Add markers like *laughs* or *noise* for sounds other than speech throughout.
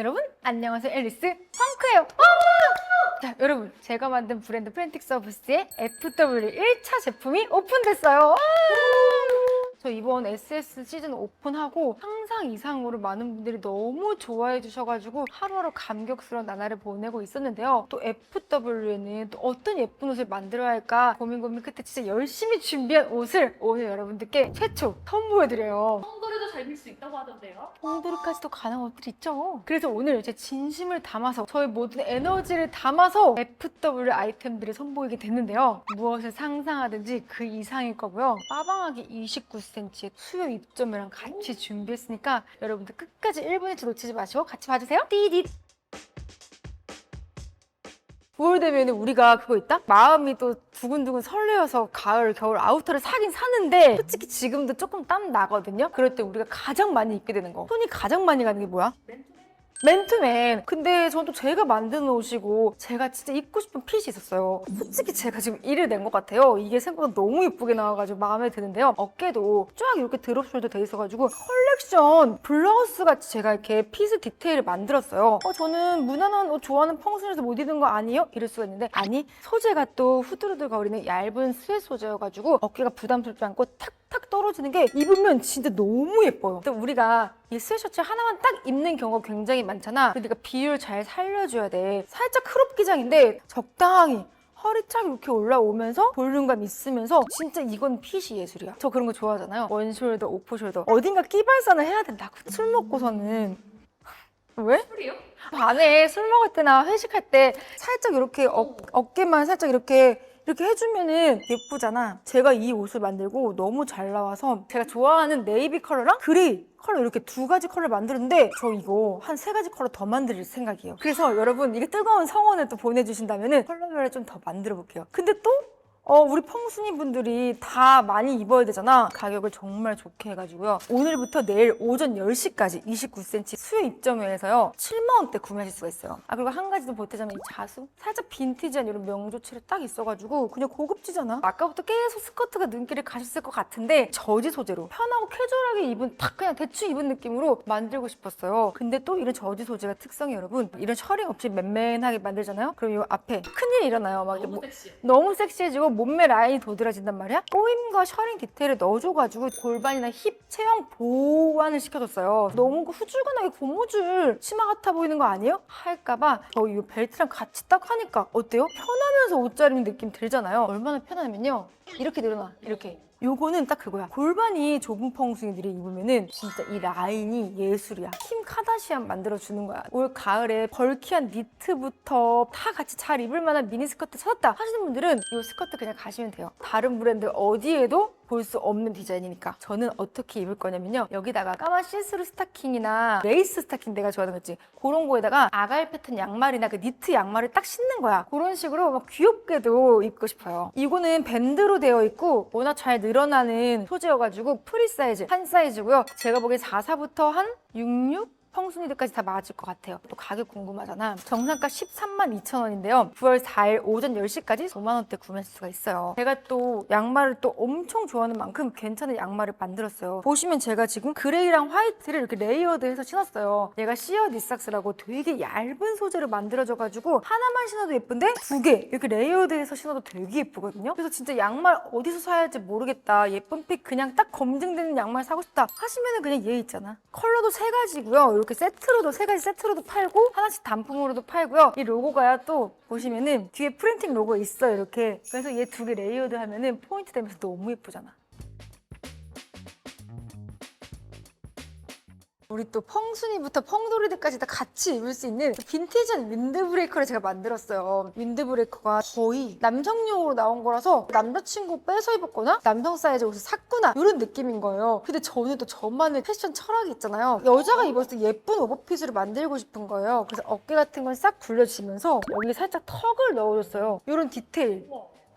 여러분 안녕하세요 앨리스 펑크예요 아! 자 여러분 제가 만든 브랜드 프렌틱 서비스의 FW 1차 제품이 오픈됐어요 아! 저 이번 SS 시즌 오픈하고 상상 이상으로 많은 분들이 너무 좋아해 주셔가지고 하루하루 감격스러운 나날을 보내고 있었는데요. 또 FW에는 또 어떤 예쁜 옷을 만들어야 할까 고민 고민 끝에 진짜 열심히 준비한 옷을 오늘 여러분들께 최초 선보여드려요. 잘밀수 있다고 하던데요. 홍도르까지도 가능한 옷들이 있죠. 그래서 오늘 제 진심을 담아서 저의 모든 에너지를 담아서 FW 아이템들을 선보이게 됐는데요. 무엇을 상상하든지 그 이상일 거고요. 빠방하게 29cm의 수요 입점이랑 같이 준비했으니 까 여러분들 끝까지 1분 1초 놓치지 마시고 같이 봐주세요. 띠릿! 9월 되면 우리가 그거 있다? 마음이 또 두근두근 설레어서 가을, 겨울 아우터를 사긴 사는데 솔직히 지금도 조금 땀 나거든요? 그럴 때 우리가 가장 많이 입게 되는 거. 손이 가장 많이 가는 게 뭐야? 맨투맨. 근데 저는 또 제가 만든 옷이고 제가 진짜 입고 싶은 핏이 있었어요. 솔직히 제가 지금 일을 낸것 같아요. 이게 생각보다 너무 예쁘게 나와가지고 마음에 드는데요. 어깨도 쫙 이렇게 드롭숄더 돼 있어가지고 컬렉션 블라우스 같이 제가 이렇게 핏을 디테일을 만들었어요. 어, 저는 무난한 옷 좋아하는 펑션에서 못 입는 거 아니에요? 이럴 수가 있는데 아니 소재가 또 후드르드 거리는 얇은 스웨 소재여가지고 어깨가 부담스럽지 않고 탁 탁 떨어지는 게 입으면 진짜 너무 예뻐요. 또 우리가 이 스웨셔츠 하나만 딱 입는 경우가 굉장히 많잖아. 그러니까 비율 잘 살려줘야 돼. 살짝 크롭 기장인데 적당히 허리 쫙 이렇게 올라오면서 볼륨감 있으면서 진짜 이건 핏이 예술이야. 저 그런 거 좋아하잖아요. 원숄더, 오프숄더. 어딘가 끼발산을 해야 된다고. 술 먹고서는. 왜? 술이요? 밤에 술 먹을 때나 회식할 때 살짝 이렇게 어, 어깨만 살짝 이렇게 이렇게 해주면은 예쁘잖아. 제가 이 옷을 만들고 너무 잘 나와서 제가 좋아하는 네이비 컬러랑 그레이 컬러 이렇게 두 가지 컬러 만드는데 저 이거 한 세 가지 컬러 더 만들 생각이에요. 그래서 여러분 이게 뜨거운 성원을 또 보내주신다면은 컬러별을 좀 더 만들어 볼게요. 근데 또 어, 우리 펑순이 분들이 다 많이 입어야 되잖아. 가격을 정말 좋게 해가지고요. 오늘부터 내일 오전 10시까지 29cm 수요 입점회에서요. 7만원대 구매하실 수가 있어요. 아, 그리고 한 가지 더 보태자면 이 자수? 살짝 빈티지한 이런 명조치를 딱 있어가지고 그냥 고급지잖아. 아까부터 계속 스커트가 눈길을 가셨을 것 같은데 저지 소재로 편하고 캐주얼하게 입은 딱 그냥 대충 입은 느낌으로 만들고 싶었어요. 근데 또 이런 저지 소재가 특성이 여러분 이런 셔링 없이 맨맨하게 만들잖아요. 그럼 이 앞에 큰일이 일어나요. 막 이렇게 너무 뭐- 섹시해. 너무 섹시해지고 몸매 라인이 도드라진단 말이야? 꼬임과 셔링 디테일을 넣어줘가지고 골반이나 힙 체형 보완을 시켜줬어요. 너무 그 후줄근하게 고무줄 치마 같아 보이는 거 아니에요? 할까봐 저 이 벨트랑 같이 딱 하니까 어때요? 편하면서 옷잘 입는 느낌 들잖아요. 얼마나 편하냐면요. 이렇게 늘어나. 이렇게. 요거는 딱 그거야. 골반이 좁은 펑숭이들이 입으면은 진짜 이 라인이 예술이야. 킴 카다시안 만들어주는 거야. 올 가을에 벌키한 니트부터 다 같이 잘 입을 만한 미니스커트 찾았다 하시는 분들은 이 스커트 그냥 가시면 돼요. 다른 브랜드 어디에도 볼 수 없는 디자인이니까. 저는 어떻게 입을 거냐면요. 여기다가 까만 시스루 스타킹이나 레이스 스타킹 내가 좋아하는 거지. 그런 거에다가 아갈 패턴 양말이나 그 니트 양말을 딱 신는 거야. 그런 식으로 막 귀엽게도 입고 싶어요. 이거는 밴드로 되어 있고 워낙 잘 늘어나는 소재여가지고 프리 사이즈 한 사이즈고요. 제가 보기엔 44부터 한 66? 펑순이들까지 다 맞을 것 같아요. 또 가격 궁금하잖아. 정상가 13만 2천 원인데요. 9월 4일 오전 10시까지 5만 원대 구매할 수가 있어요. 제가 또 양말을 또 엄청 좋아하는 만큼 괜찮은 양말을 만들었어요. 보시면 제가 지금 그레이랑 화이트를 이렇게 레이어드해서 신었어요. 얘가 시어 니삭스라고 되게 얇은 소재로 만들어져가지고 하나만 신어도 예쁜데 두 개 이렇게 레이어드해서 신어도 되게 예쁘거든요. 그래서 진짜 양말 어디서 사야 할지 모르겠다. 예쁜 픽 그냥 딱 검증되는 양말 사고 싶다 하시면은 그냥 얘 있잖아. 컬러도 세 가지고요. 이렇게 세트로도 세 가지 세트로도 팔고 하나씩 단품으로도 팔고요. 이 로고가요 또 보시면은 뒤에 프린팅 로고 있어요 이렇게. 그래서 얘 두 개 레이어드 하면은 포인트 되면서 너무 예쁘잖아. 우리 또 펑순이부터 펑도리드까지 다 같이 입을 수 있는 빈티지한 윈드브레이커를 제가 만들었어요. 윈드브레이커가 거의 남성용으로 나온 거라서 남자친구 빼서 입었거나 남성 사이즈 옷을 샀구나 이런 느낌인 거예요. 근데 저는 또 저만의 패션 철학이 있잖아요. 여자가 입었을 때 예쁜 오버핏으로 만들고 싶은 거예요. 그래서 어깨 같은 건 싹 굴려주면서 여기 살짝 턱을 넣어줬어요. 이런 디테일.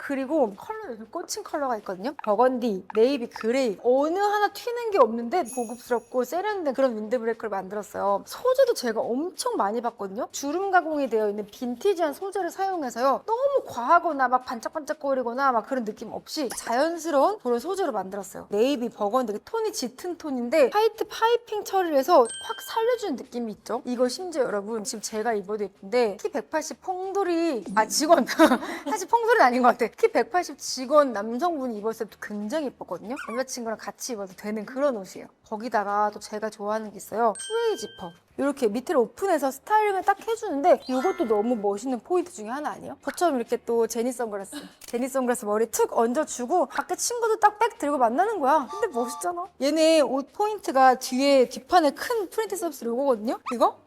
그리고 컬러 요즘 꽂힌 컬러가 있거든요. 버건디, 네이비, 그레이 어느 하나 튀는 게 없는데 고급스럽고 세련된 그런 윈드브레이커를 만들었어요. 소재도 제가 엄청 많이 봤거든요. 주름 가공이 되어 있는 빈티지한 소재를 사용해서요. 너무 과하거나 막 반짝반짝거리거나 막 그런 느낌 없이 자연스러운 그런 소재로 만들었어요. 네이비, 버건디 톤이 짙은 톤인데 화이트 파이핑 처리를 해서 확 살려주는 느낌이 있죠. 이거 심지어 여러분 지금 제가 입어도 예쁜데 키 180 퐁돌이 아 직원 *laughs* 사실 퐁돌은 아닌 것 같아. 키 180 직원 남성분이 입었을 때도 굉장히 예뻤거든요. 남자친구랑 같이 입어도 되는 그런 옷이에요. 거기다가 또 제가 좋아하는 게 있어요. 투웨이 지퍼. 이렇게 밑을 오픈해서 스타일링을 딱 해주는데 이것도 너무 멋있는 포인트 중에 하나 아니에요? 저처럼 이렇게 또 제니 선글라스 제니 선글라스 머리 툭 얹어주고 밖에 친구도 딱 백 들고 만나는 거야 근데 멋있잖아 얘네 옷 포인트가 뒤에 뒷판에 큰 프린트 서비스 로고거든요 이거?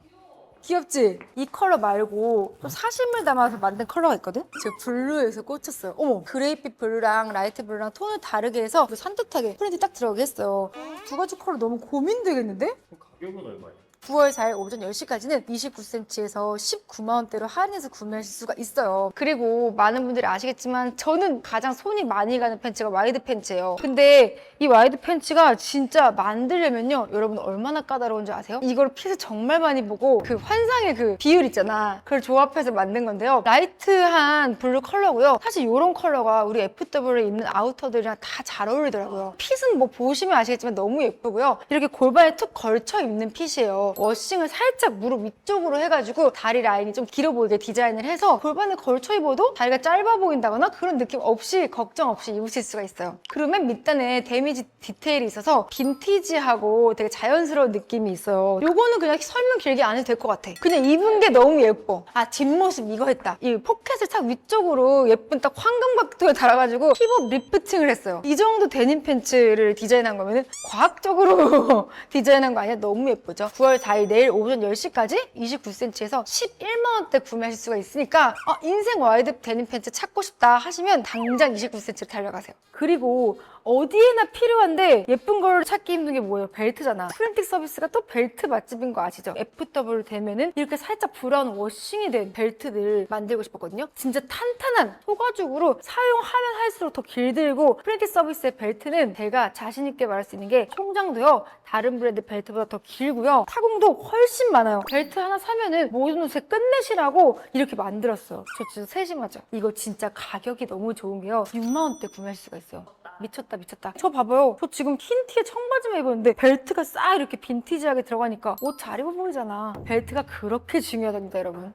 귀엽지? 이 컬러 말고 또 사심을 담아서 만든 컬러가 있거든? 제가 블루에서 꽂혔어요. 어머, 그레이빛 블루랑 라이트 블루랑 톤을 다르게 해서 산뜻하게 프린트 딱 들어가게 했어요. 두 가지 컬러 너무 고민되겠는데? 가격은 얼마예요? 9월 4일 오전 10시까지는 29cm에서 19만원대로 할인해서 구매하실 수가 있어요. 그리고 많은 분들이 아시겠지만 저는 가장 손이 많이 가는 팬츠가 와이드 팬츠예요. 근데 이 와이드 팬츠가 진짜 만들려면요. 여러분 얼마나 까다로운지 아세요? 이걸 핏을 정말 많이 보고 그 환상의 그 비율 있잖아. 그걸 조합해서 만든 건데요. 라이트한 블루 컬러고요. 사실 이런 컬러가 우리 FW에 입는 아우터들이랑 다 잘 어울리더라고요. 핏은 뭐 보시면 아시겠지만 너무 예쁘고요. 이렇게 골반에 툭 걸쳐 입는 핏이에요. 워싱을 살짝 무릎 위쪽으로 해가지고 다리 라인이 좀 길어 보이게 디자인을 해서 골반에 걸쳐 입어도 다리가 짧아 보인다거나 그런 느낌 없이 걱정 없이 입으실 수가 있어요. 맨 밑단에 데미지 디테일이 있어서 빈티지하고 되게 자연스러운 느낌이 있어요. 요거는 그냥 설명 길게 안 해도 될 것 같아. 그냥 입은 게 너무 예뻐. 아 뒷모습 이거 했다. 이 포켓을 딱 위쪽으로 예쁜 딱 황금박도에 달아가지고 힙업 리프팅을 했어요. 이 정도 데님 팬츠를 디자인한 거면은 과학적으로 *laughs* 디자인한 거 아니야? 너무 예쁘죠? 9월 4일 내일 오전 10시까지 29cm에서 11만원대 구매하실 수가 있으니까 아, 인생 와이드 데님 팬츠 찾고 싶다 하시면 당장 29cm로 달려가세요. 그리고 어디에나 필요한데 예쁜 걸 찾기 힘든 게 뭐예요? 벨트잖아. 프렌틱 서비스가 또 벨트 맛집인 거 아시죠? FW 되면은 이렇게 살짝 브라운 워싱이 된 벨트들 만들고 싶었거든요. 진짜 탄탄한 소가죽으로 사용하면 할수록 더 길들고 프렌틱 서비스의 벨트는 제가 자신 있게 말할 수 있는 게 총장도요. 다른 브랜드 벨트보다 더 길고요. 타공도 훨씬 많아요. 벨트 하나 사면은 모든 옷에 끝내시라고 이렇게 만들었어요. 저 진짜 세심하죠? 이거 진짜 가격이 너무 좋은 게요. 6만 원대 구매할 수가 있어요. 미쳤다 미쳤다. 저 봐봐요. 저 지금 흰 티에 청바지만 입었는데 벨트가 싹 이렇게 빈티지하게 들어가니까 옷 잘 입어 보이잖아. 벨트가 그렇게 중요하답니다 여러분.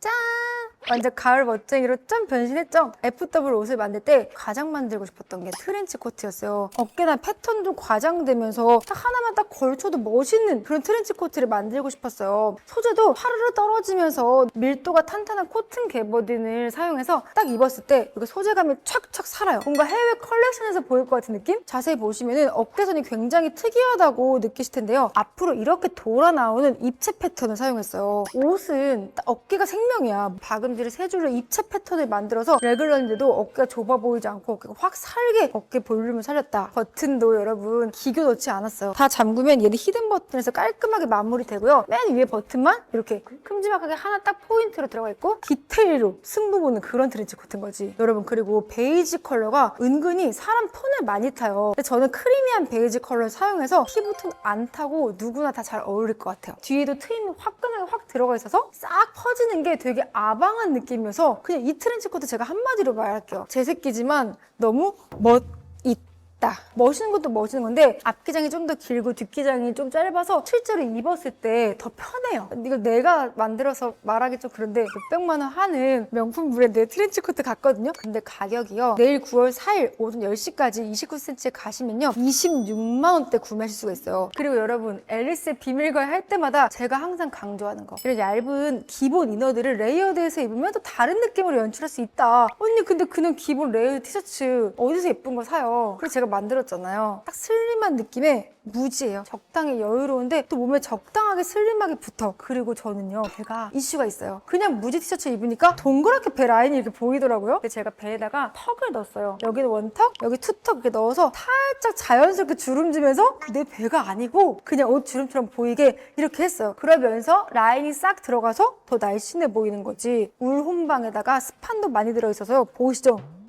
짠! 완전 가을 멋쟁이로 좀 변신했죠? FW 옷을 만들 때 가장 만들고 싶었던 게 트렌치 코트였어요. 어깨나 패턴도 과장되면서 딱 하나만 딱 걸쳐도 멋있는 그런 트렌치 코트를 만들고 싶었어요. 소재도 하르르 떨어지면서 밀도가 탄탄한 코튼 개버딘을 사용해서 딱 입었을 때 이거 소재감이 촥촥 살아요. 뭔가 해외 컬렉션에서 보일 것 같은 느낌? 자세히 보시면은 어깨선이 굉장히 특이하다고 느끼실 텐데요. 앞으로 이렇게 돌아 나오는 입체 패턴을 사용했어요. 옷은 딱 어깨가 생명이야. 박 음질을 세 줄로 입체 패턴을 만들어서 레귤러인데도 어깨가 좁아 보이지 않고 어깨가 확 살게 어깨 볼륨을 살렸다. 버튼도 여러분 기교 넣지 않았어요. 다 잠그면 얘는 히든 버튼에서 깔끔하게 마무리되고요. 맨 위에 버튼만 이렇게 큼지막하게 하나 딱 포인트로 들어가 있고 디테일로 승부 보는 그런 트렌치 코트인 거지. 여러분 그리고 베이지 컬러가 은근히 사람 톤을 많이 타요. 근데 저는 크리미한 베이지 컬러를 사용해서 피부 톤 안 타고 누구나 다 잘 어울릴 것 같아요. 뒤에도 트임이 화끈하게 확 들어가 있어서 싹 퍼지는 게 되게 아방한 느낌이어서 그냥 이 트렌치 코트 제가 한마디로 말할게요. 제 새끼지만 너무 멋 있다. 멋있는 것도 멋있는 건데 앞기장이 좀 더 길고 뒷기장이 좀 짧아서 실제로 입었을 때 더 편해요. 이거 내가 만들어서 말하기 좀 그런데 몇백만 원 하는 명품 브랜드의 트렌치 코트 같거든요. 근데 가격이요. 내일 9월 4일 오전 10시까지 29cm에 가시면요. 26만 원대 구매하실 수가 있어요. 그리고 여러분 앨리스의 비밀과에 할 때마다 제가 항상 강조하는 거 이런 얇은 기본 이너들을 레이어드해서 입으면 또 다른 느낌으로 연출할 수 있다. 언니 근데 그냥 기본 레이어드 티셔츠 어디서 예쁜 거 사요? 그래서 제가 만들었잖아요. 딱 슬림한 느낌의 무지예요. 적당히 여유로운데 또 몸에 적당하게 슬림하게 붙어. 그리고 저는요, 배가 이슈가 있어요. 그냥 무지 티셔츠 입으니까 동그랗게 배 라인이 이렇게 보이더라고요. 근데 제가 배에다가 턱을 넣었어요. 여기는 원턱, 여기 투턱 이렇게 넣어서 살짝 자연스럽게 주름지면서 내 배가 아니고 그냥 옷 주름처럼 보이게 이렇게 했어요. 그러면서 라인이 싹 들어가서 더 날씬해 보이는 거지. 울 혼방에다가 스판도 많이 들어있어서요. 보이시죠?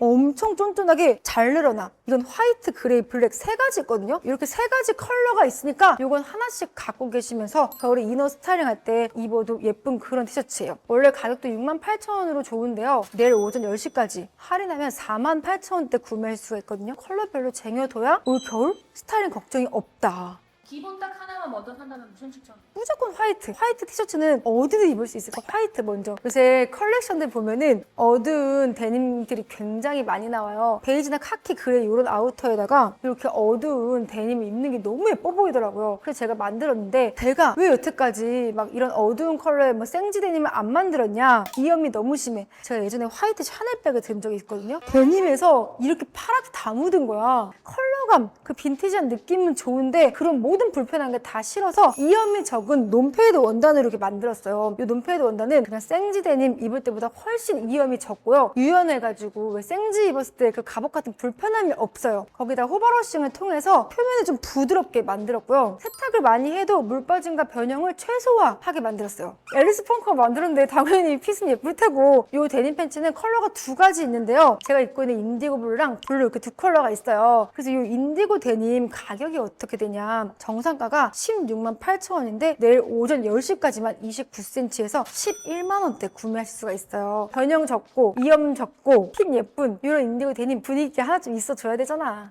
엄청 쫀쫀하게 잘 늘어나. 이건 화이트, 그레이, 블랙 세 가지 있거든요. 이렇게 세 가지 컬러가 있으니까 이건 하나씩 갖고 계시면서 겨울에 이너 스타일링 할 때 입어도 예쁜 그런 티셔츠예요. 원래 가격도 68,000원으로 좋은데요. 내일 오전 10시까지 할인하면 48,000원대 구매할 수가 있거든요. 컬러별로 쟁여둬야 올 겨울 스타일링 걱정이 없다. 기본 딱 하나만 먼저 산다면 무슨 추천? 무조건 화이트. 화이트 티셔츠는 어디든 입을 수 있을 거. 화이트 먼저. 요새 컬렉션들 보면은 어두운 데님들이 굉장히 많이 나와요. 베이지나 카키, 그레이 이런 아우터에다가 이렇게 어두운 데님을 입는 게 너무 예뻐 보이더라고요. 그래서 제가 만들었는데 제가 왜 여태까지 막 이런 어두운 컬러의 뭐 생지 데님을 안 만들었냐? 이염이 너무 심해. 제가 예전에 화이트 샤넬백을 든 적이 있거든요. 데님에서 이렇게 파랗게 다 묻은 거야. 컬러감, 그 빈티지한 느낌은 좋은데 그런 모든 불편한 게 다 싫어서 이염이 적은 놈페이드 원단으로 이렇게 만들었어요. 이 놈페이드 원단은 그냥 생지 데님 입을 때보다 훨씬 이염이 적고요. 유연해가지고 왜 생지 입었을 때 그 갑옷 같은 불편함이 없어요. 거기다 호버러싱을 통해서 표면을 좀 부드럽게 만들었고요. 세탁을 많이 해도 물 빠짐과 변형을 최소화하게 만들었어요. 앨리스 펑커가 만들었는데 당연히 핏은 예쁠 테고 이 데님 팬츠는 컬러가 두 가지 있는데요. 제가 입고 있는 인디고 블루랑 블루 이렇게 두 컬러가 있어요. 그래서 이 인디고 데님 가격이 어떻게 되냐 정상가가 16만 8천 원인데 내일 오전 10시까지만 29cm에서 11만 원대 구매하실 수가 있어요. 변형 적고 이염 적고 핏 예쁜 이런 인디고 데님 분위기 하나쯤 있어줘야 되잖아.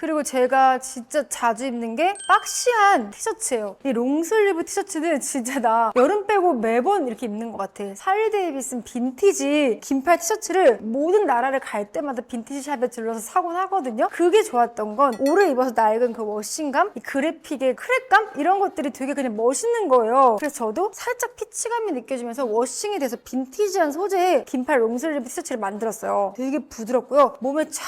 그리고 제가 진짜 자주 입는 게 박시한 티셔츠예요. 이 롱슬리브 티셔츠는 진짜 나 여름 빼고 매번 이렇게 입는 것 같아. 살리 데이비슨 빈티지 긴팔 티셔츠를 모든 나라를 갈 때마다 빈티지 샵에 들러서 사곤 하거든요. 그게 좋았던 건 오래 입어서 낡은 그 워싱감, 이 그래픽의 크랙감 이런 것들이 되게 그냥 멋있는 거예요. 그래서 저도 살짝 피치감이 느껴지면서 워싱이 돼서 빈티지한 소재의 긴팔 롱슬리브 티셔츠를 만들었어요. 되게 부드럽고요. 몸에 쫙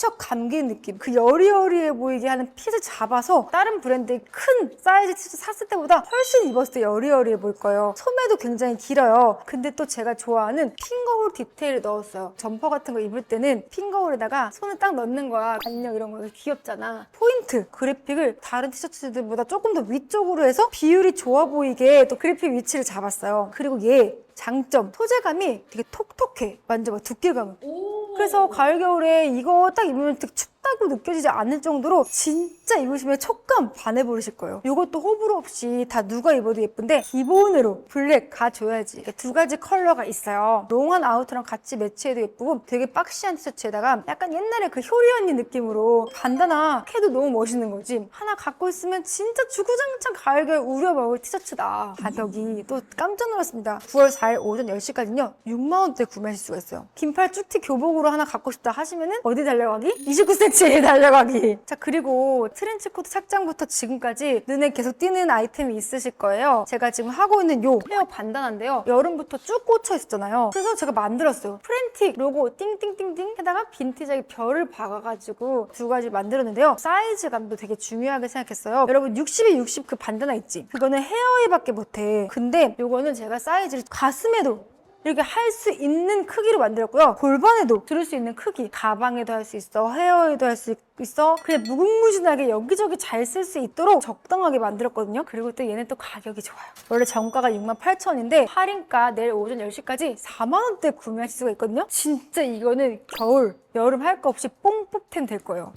척 감기는 느낌. 그 여리여리해 보이게 하는 핏을 잡아서 다른 브랜드의 큰 사이즈 티셔츠 샀을 때보다 훨씬 입었을 때 여리여리해 보일 거예요. 소매도 굉장히 길어요. 근데 또 제가 좋아하는 핑거홀 디테일을 넣었어요. 점퍼 같은 거 입을 때는 핑거홀에다가 손을 딱 넣는 거야. 안녕 이런 거 귀엽잖아. 포인트 그래픽을 다른 티셔츠들보다 조금 더 위쪽으로 해서 비율이 좋아 보이게 또 그래픽 위치를 잡았어요. 그리고 얘 장점 소재감이 되게 톡톡해. 만져봐 두께감은. 오. 그래서 가을 겨울에 이거 딱 입으면 되게 춥다고 느껴지지 않을 정도로 진짜 입으시면 촉감 반해버리실 거예요. 이것도 호불호 없이 다 누가 입어도 예쁜데 기본으로 블랙 가줘야지. 두 가지 컬러가 있어요. 롱한 아우터랑 같이 매치해도 예쁘고 되게 박시한 티셔츠에다가 약간 옛날에 그 효리 언니 느낌으로 반다나 해도 너무 멋있는 거지. 하나 갖고 있으면 진짜 주구장창 가을 겨울 우려먹을 티셔츠다. 가격이 또 깜짝 놀랐습니다. 9월 4일 오전 10시까지는요 6만 원대 구매하실 수가 있어요. 긴팔 쭉티 교복으로 하나 갖고 싶다 하시면은 어디 달려가기? 29cm 에 달려가기. 자 그리고 트렌치코트 착장부터 지금까지 눈에 계속 띄는 아이템이 있으실 거예요. 제가 지금 하고 있는 요 헤어 반단한데요. 여름부터 쭉 꽂혀 있었잖아요. 그래서 제가 만들었어요. 프렌틱 로고 띵띵띵띵 해다가 빈티지하게 별을 박아가지고 두 가지 만들었는데요. 사이즈감도 되게 중요하게 생각했어요. 여러분 60에 60 그 반단화 있지? 그거는 헤어에밖에 못해. 근데 요거는 제가 사이즈를 가슴에도 이렇게 할 수 있는 크기로 만들었고요. 골반에도 들을 수 있는 크기. 가방에도 할 수 있어. 헤어에도 할 수 있어. 그냥 무궁무진하게 여기저기 잘 쓸 수 있도록 적당하게 만들었거든요. 그리고 또 얘는 또 가격이 좋아요. 원래 정가가 68,000원인데 할인가 내일 오전 10시까지 4만 원대 구매하실 수가 있거든요. 진짜 이거는 겨울, 여름 할 거 없이 뽕뽑템 될 거예요.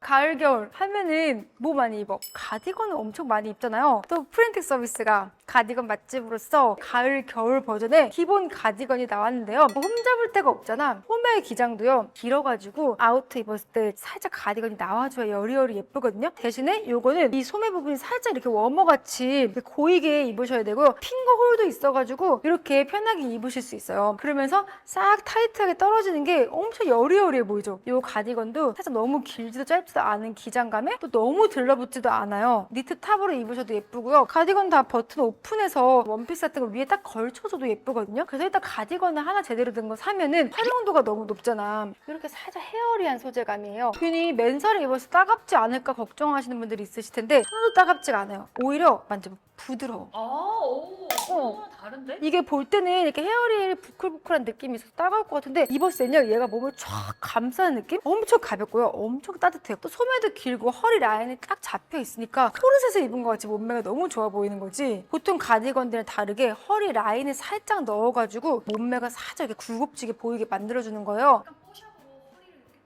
가을 겨울 하면은 뭐 많이 입어? 가디건을 엄청 많이 입잖아요. 또 프린텍 서비스가 가디건 맛집으로서 가을 겨울 버전의 기본 가디건이 나왔는데요. 뭐홈 잡을 데가 없잖아. 소매 기장도요 길어가지고 아우터 입었을 때 살짝 가디건이 나와줘야 여리여리 예쁘거든요. 대신에 요거는 이 소매 부분이 살짝 이렇게 워머같이 고이게 입으셔야 되고요. 핑거 홀도 있어가지고 이렇게 편하게 입으실 수 있어요. 그러면서 싹 타이트하게 떨어지는 게 엄청 여리여리해 보이죠. 요 가디건도 살짝 너무 길지도 짧지도 않은 기장감에 또 너무 들러붙지도 않아요. 니트 탑으로 입으셔도 예쁘고요. 가디건 다 버튼 오픈 해서 원피스 같은 거 위에 딱 걸쳐줘도 예쁘거든요. 그래서 일단 가디건을 하나 제대로 된거 사면은 활용도가 너무 높잖아. 이렇게 살짝 헤어리한 소재감이에요. 괜히 맨살을 입어서 따갑지 않을까 걱정하시는 분들이 있으실 텐데 하나도 따갑지가 않아요. 오히려 만져보면 부드러워. 아, 오, 어. 다른데? 이게 볼 때는 이렇게 헤어리에 부클부클한 느낌이 있어서 따가울 것 같은데 입었을 때는요 얘가 몸을 쫙 감싸는 느낌? 엄청 가볍고요 엄청 따뜻해요 또 소매도 길고 허리 라인이 딱 잡혀 있으니까 코르셋을 입은 것 같이 몸매가 너무 좋아 보이는 거지 보통 가디건들은 다르게 허리 라인을 살짝 넣어가지고 몸매가 살짝 이렇게 굴곡지게 보이게 만들어주는 거예요 약간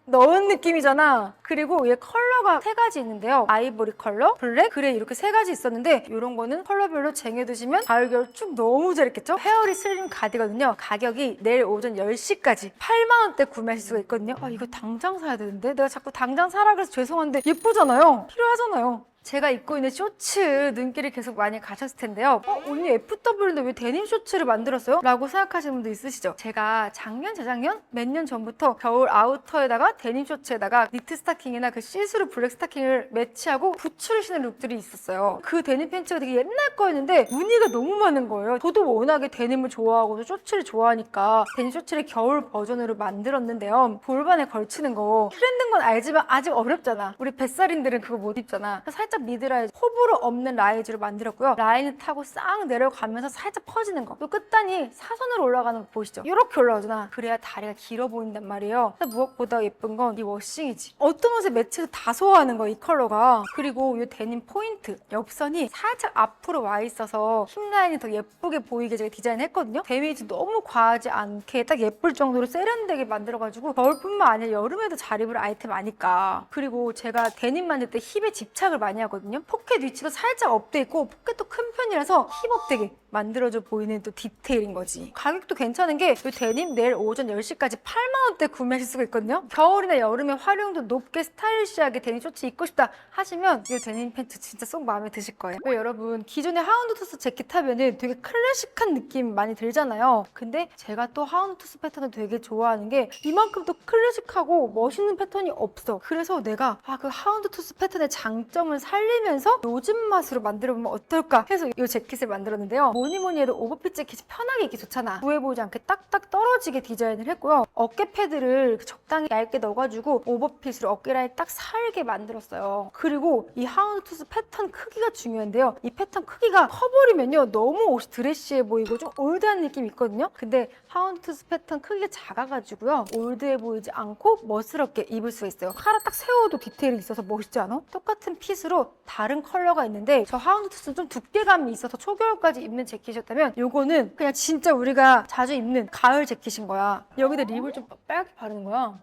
넣은 느낌이잖아. 그리고 얘 컬러가 세 가지 있는데요. 아이보리 컬러, 블랙, 그레이 이렇게 세 가지 있었는데 이런 거는 컬러별로 쟁여두시면 가을 겨울 쭉 너무 잘 입겠죠? 헤어리 슬림 가디거든요. 가격이 내일 오전 10시까지 8만 원대 구매하실 수가 있거든요. 아 이거 당장 사야 되는데 내가 자꾸 당장 사라 그래서 죄송한데 예쁘잖아요. 필요하잖아요. 제가 입고 있는 쇼츠 눈길이 계속 많이 가셨을 텐데요. 어, 언니 FW인데 왜 데님 쇼츠를 만들었어요? 라고 생각하시는 분도 있으시죠? 제가 작년, 재작년? 몇 년 전부터 겨울 아우터에다가 데님 쇼츠에다가 니트 스타킹이나 그 시스루 블랙 스타킹을 매치하고 부츠를 신는 룩들이 있었어요. 그 데님 팬츠가 되게 옛날 거였는데 무늬가 너무 많은 거예요. 저도 워낙에 데님을 좋아하고 쇼츠를 좋아하니까 데님 쇼츠를 겨울 버전으로 만들었는데요. 골반에 걸치는 거 트렌드인 건 알지만 아직 어렵잖아. 우리 뱃살인들은 그거 못 입잖아. 그래서 살짝 미드라인 호불호 없는 라이즈로 만들었고요. 라인을 타고 싹 내려가면서 살짝 퍼지는 거. 또 끝단이 사선으로 올라가는 거 보이시죠? 이렇게 올라오잖아. 그래야 다리가 길어 보인단 말이에요. 무엇보다 예쁜 건 이 워싱이지. 어떤 옷에 매치해도 다 소화하는 거야, 이 컬러가. 그리고 이 데님 포인트. 옆선이 살짝 앞으로 와 있어서 힙 라인이 더 예쁘게 보이게 제가 디자인했거든요. 데미지 너무 과하지 않게 딱 예쁠 정도로 세련되게 만들어가지고 겨울뿐만 아니라 여름에도 잘 입을 아이템 아니까. 그리고 제가 데님 만들 때 힙에 집착을 많이 하 거든요. 포켓 위치도 살짝 업돼 있고 포켓도 큰 편이라서 힙 업 되게 만들어져 보이는 또 디테일인 거지. 가격도 괜찮은 게 이 데님 내일 오전 10시까지 8만 원대 구매하실 수가 있거든요. 겨울이나 여름에 활용도 높게 스타일리시하게 데님 쇼츠 입고 싶다 하시면 이 데님 팬츠 진짜 쏙 마음에 드실 거예요. 왜 여러분 기존의 하운드투스 재킷 하면은 되게 클래식한 느낌 많이 들잖아요. 근데 제가 또 하운드투스 패턴을 되게 좋아하는 게 이만큼 또 클래식하고 멋있는 패턴이 없어. 그래서 내가 아 그 하운드투스 패턴의 장점을 살리면서 요즘 맛으로 만들어보면 어떨까 해서 이 재킷을 만들었는데요. 뭐니 뭐니 해도 오버핏 재킷이 편하게 입기 좋잖아. 부해 보이지 않게 딱딱 떨어지게 디자인을 했고요. 어깨 패드를 적당히 얇게 넣어가지고 오버핏으로 어깨 라인 딱 살게 만들었어요. 그리고 이 하운드투스 패턴 크기가 중요한데요. 이 패턴 크기가 커버리면요 너무 옷이 드레시해 보이고 좀 올드한 느낌이 있거든요. 근데 하운드투스 패턴 크기가 작아가지고요 올드해 보이지 않고 멋스럽게 입을 수가 있어요. 카라 딱 세워도 디테일이 있어서 멋있지 않아? 똑같은 핏으로 다른 컬러가 있는데 저 하운드투스는 좀 두께감이 있어서 초겨울까지 입는 재킷이었다면 요거는 그냥 진짜 우리가 자주 입는 가을 재킷인 거야. 여기다 립을 좀 빨갛게 바르는 거야.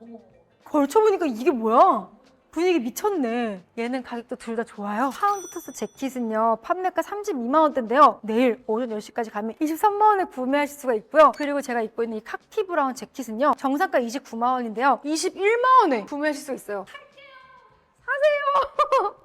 걸쳐보니까 이게 뭐야? 분위기 미쳤네. 얘는 가격도 둘 다 좋아요. 파운드투스 재킷은요, 판매가 32만 원대인데요. 내일 오전 10시까지 가면 23만 원에 구매하실 수가 있고요. 그리고 제가 입고 있는 이 카키 브라운 재킷은요, 정상가 29만 원인데요. 21만 원에 구매하실 수 있어요. 사세요!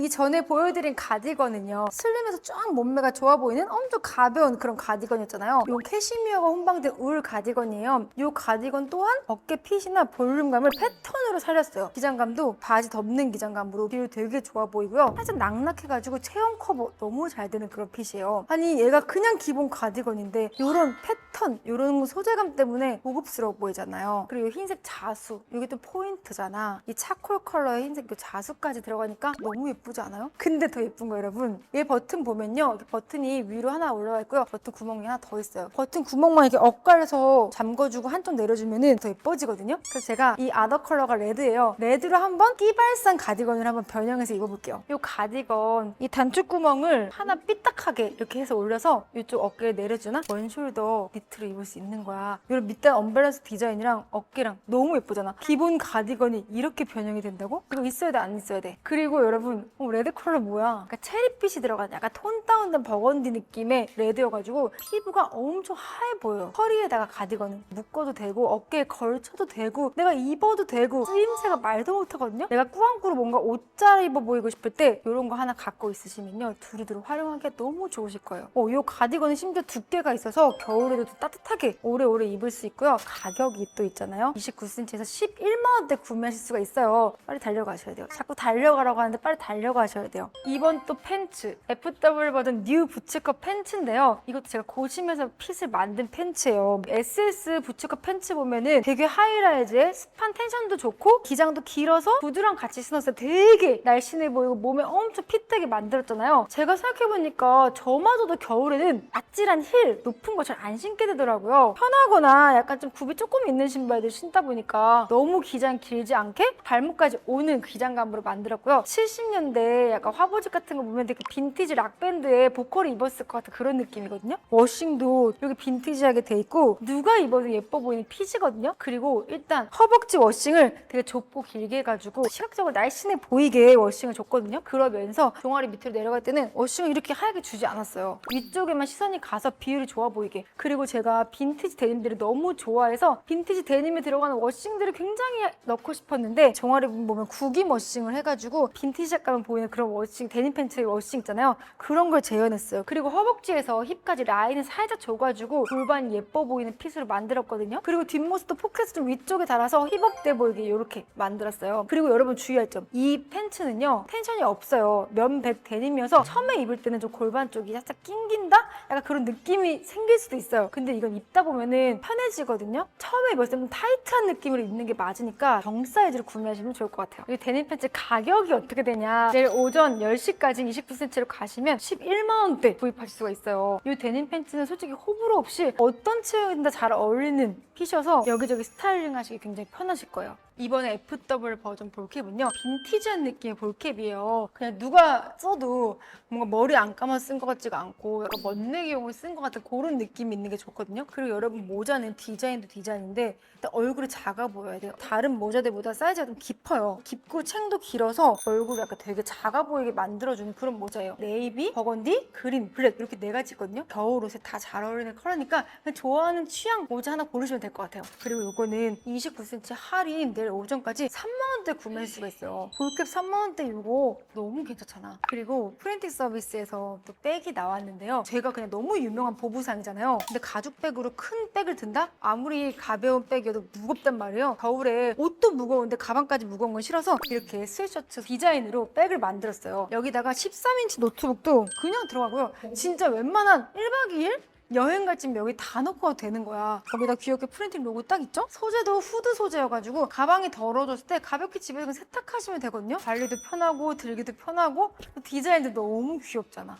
이 전에 보여드린 가디건은요 슬림해서 쫙 몸매가 좋아 보이는 엄청 가벼운 그런 가디건이었잖아요. 이 캐시미어가 혼방된 울 가디건이에요. 이 가디건 또한 어깨 핏이나 볼륨감을 패턴으로 살렸어요. 기장감도 바지 덮는 기장감으로 뒤로 되게 좋아 보이고요. 살짝 낙낙해가지고 체형 커버 너무 잘 되는 그런 핏이에요. 아니 얘가 그냥 기본 가디건인데 이런 패턴 이런 소재감 때문에 고급스러워 보이잖아요. 그리고 이 흰색 자수 이게 또 포인트잖아. 이 차콜 컬러의 흰색 이 자수까지 들어가니까 너무 예쁘 지 않아요? 근데 더 예쁜 거 여러분 얘 버튼 보면요 버튼이 위로 하나 올라와 있고요 버튼 구멍이 하나 더 있어요 버튼 구멍만 이렇게 엇갈려서 잠궈주고 한쪽 내려주면은 더 예뻐지거든요 그래서 제가 이 아더 컬러가 레드예요 레드로 한번 끼발산 가디건을 한번 변형해서 입어볼게요 이 가디건 이 단축 구멍을 하나 삐딱하게 이렇게 해서 올려서 이쪽 어깨에 내려주나 원숄더 니트 니트로 입을 수 있는 거야. 이런 밑단 언밸런스 디자인이랑 어깨랑 너무 예쁘잖아. 기본 가디건이 이렇게 변형이 된다고? 이거 있어야 돼, 안 있어야 돼? 그리고 여러분, 어, 레드 컬러 뭐야? 그러니까 체리빛이 들어간 약간 톤 다운된 버건디 느낌의 레드여가지고 피부가 엄청 하얘 보여요. 허리에다가 가디건을 묶어도 되고 어깨에 걸쳐도 되고 내가 입어도 되고 쓰임새가 말도 못하거든요. 내가 꾸안꾸로 뭔가 옷 잘 입어 보이고 싶을 때 이런 거 하나 갖고 있으시면요 두루두루 활용하기가 너무 좋으실 거예요. 어, 이 가디건은 심지어 두께가 있어서 겨울에도 또 따뜻하게 오래오래 입을 수 있고요. 가격이 또 있잖아요. 29cm에서 11만 원대 구매하실 수가 있어요. 빨리 달려가셔야 돼요. 자꾸 달려가라고 하는데 빨리 달려 가셔야 돼요. 이번 또 팬츠 FW 버전 뉴 부츠컷 팬츠인데요. 이것도 제가 고심해서 핏을 만든 팬츠예요. SS 부츠컷 팬츠 보면은 되게 하이라이즈에 스판 텐션도 좋고 기장도 길어서 구두랑 같이 신었을 때 되게 날씬해 보이고 몸에 엄청 핏되게 만들었잖아요. 제가 생각해보니까 저마저도 겨울에는 아찔한 힐 높은 거 잘 안 신게 되더라고요. 편하거나 약간 좀 굽이 조금 있는 신발들 신다 보니까 너무 기장 길지 않게 발목까지 오는 기장감으로 만들었고요. 70년대 약간 화보집 같은 거 보면 되게 빈티지 락밴드에 보컬이 입었을 것 같은 그런 느낌이거든요. 워싱도 여기 빈티지하게 돼 있고 누가 입어도 예뻐 보이는 핏이거든요. 그리고 일단 허벅지 워싱을 되게 좁고 길게 해가지고 시각적으로 날씬해 보이게 워싱을 줬거든요. 그러면서 종아리 밑으로 내려갈 때는 워싱을 이렇게 하얗게 주지 않았어요. 위쪽에만 시선이 가서 비율이 좋아 보이게. 그리고 제가 빈티지 데님들을 너무 좋아해서 빈티지 데님에 들어가는 워싱들을 굉장히 넣고 싶었는데 종아리 보면 구김 워싱을 해가지고 빈티지 약간 보이는 그런 워싱 데님 팬츠 워싱 있잖아요. 그런 걸 재현했어요. 그리고 허벅지에서 힙까지 라인을 살짝 줘가지고 골반이 예뻐 보이는 핏으로 만들었거든요. 그리고 뒷모습도 포켓을 좀 위쪽에 달아서 힙업돼 보이게 이렇게 만들었어요. 그리고 여러분 주의할 점. 이 팬츠는요. 텐션이 없어요. 면백 데님이어서 처음에 입을 때는 좀 골반 쪽이 살짝 낑긴다? 약간 그런 느낌이 생길 수도 있어요. 근데 이건 입다 보면은 편해지거든요. 처음에 입었을 때는 타이트한 느낌으로 입는 게 맞으니까 정 사이즈로 구매하시면 좋을 것 같아요. 이 데님 팬츠 가격이 어떻게 되냐? 내일 오전 10시까지 29cm로 가시면 11만 원대 구입하실 수가 있어요. 이 데님 팬츠는 솔직히 호불호 없이 어떤 체형이든 잘 어울리는 핏이어서 여기저기 스타일링 하시기 굉장히 편하실 거예요. 이번에 FW 버전 볼캡은요 빈티지한 느낌의 볼캡이에요. 그냥 누가 써도 뭔가 머리 안 감아 쓴 것 같지가 않고 약간 멋내기용을 쓴 것 같은 그런 느낌이 있는 게 좋거든요. 그리고 여러분 모자는 디자인도 디자인인데 일단 얼굴이 작아 보여야 돼요. 다른 모자들보다 사이즈가 좀 깊어요. 깊고 챙도 길어서 얼굴이 약간 되게 작아 보이게 만들어주는 그런 모자예요. 네이비, 버건디, 그린, 블랙 이렇게 네 가지 있거든요. 겨울 옷에 다 잘 어울리는 컬러니까 좋아하는 취향 모자 하나 고르시면 될 것 같아요. 그리고 이거는 29cm 할인 내일 오전까지 3만원대 구매할 수가 있어요. 볼캡 3만원대 이거 너무 괜찮잖아. 그리고 프린팅 서비스에서 또 백이 나왔는데요. 제가 그냥 너무 유명한 보부상이잖아요. 근데 가죽백으로 큰 백을 든다? 아무리 가벼운 백이어도 무겁단 말이에요. 겨울에 옷도 무거운데 가방까지 무거운 건 싫어서 이렇게 스웨셔츠 디자인으로 백을 만들었어요. 여기다가 13인치 노트북도 그냥 들어가고요. 진짜 웬만한 1박 2일? 여행 갈쯤 여기 다 넣고 되는 거야. 거기다 귀엽게 프린팅 로고 딱 있죠? 소재도 후드 소재여가지고 가방이 더러워졌을 때 가볍게 집에서 세탁하시면 되거든요. 관리도 편하고 들기도 편하고 디자인도 너무 귀엽잖아.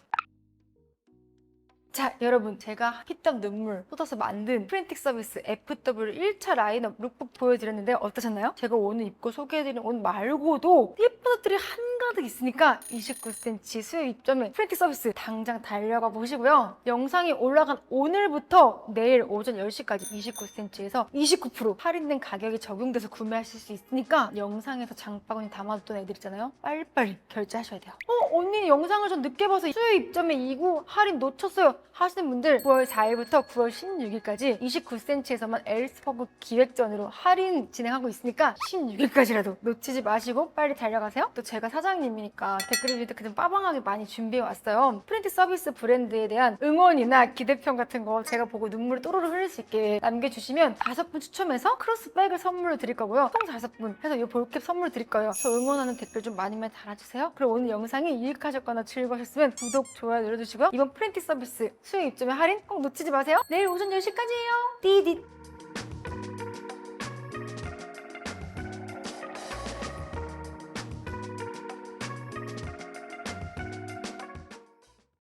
자 여러분 제가 피땀 눈물 쏟아서 만든 프린팅 서비스 FW 1차 라인업 룩북 보여드렸는데 어떠셨나요? 제가 오늘 입고 소개해드린 옷 말고도 예쁜 옷들이 한가득 있으니까 29cm 수요 입점에 프린팅 서비스 당장 달려가 보시고요. 영상이 올라간 오늘부터 내일 오전 10시까지 29cm에서 29% 할인된 가격이 적용돼서 구매하실 수 있으니까 영상에서 장바구니 담아뒀던 애들 있잖아요. 빨리빨리 결제하셔야 돼요. 어 언니 영상을 좀 늦게 봐서 수요 입점에 2구 할인 놓쳤어요 하시는 분들 9월 4일부터 9월 16일까지 29cm에서만 엘스퍼그 기획전으로 할인 진행하고 있으니까 16일까지라도 놓치지 마시고 빨리 달려가세요. 또 제가 사장님이니까 댓글을 이렇게 좀 빠방하게 많이 준비해 왔어요. 프린트 서비스 브랜드에 대한 응원이나 기대평 같은 거 제가 보고 눈물을 또르르 흘릴 수 있게 남겨주시면 다섯 분 추첨해서 크로스백을 선물로 드릴 거고요. 총 다섯 분 해서 이 볼캡 선물 드릴 거예요. 저 응원하는 댓글 좀 많이 많이 달아주세요. 그리고 오늘 영상이 유익하셨거나 즐거우셨으면 구독, 좋아요 눌러주시고요. 이번 프린트 서비스 수요 입점의 할인 꼭 놓치지 마세요. 내일 오전 10시까지예요. 띠디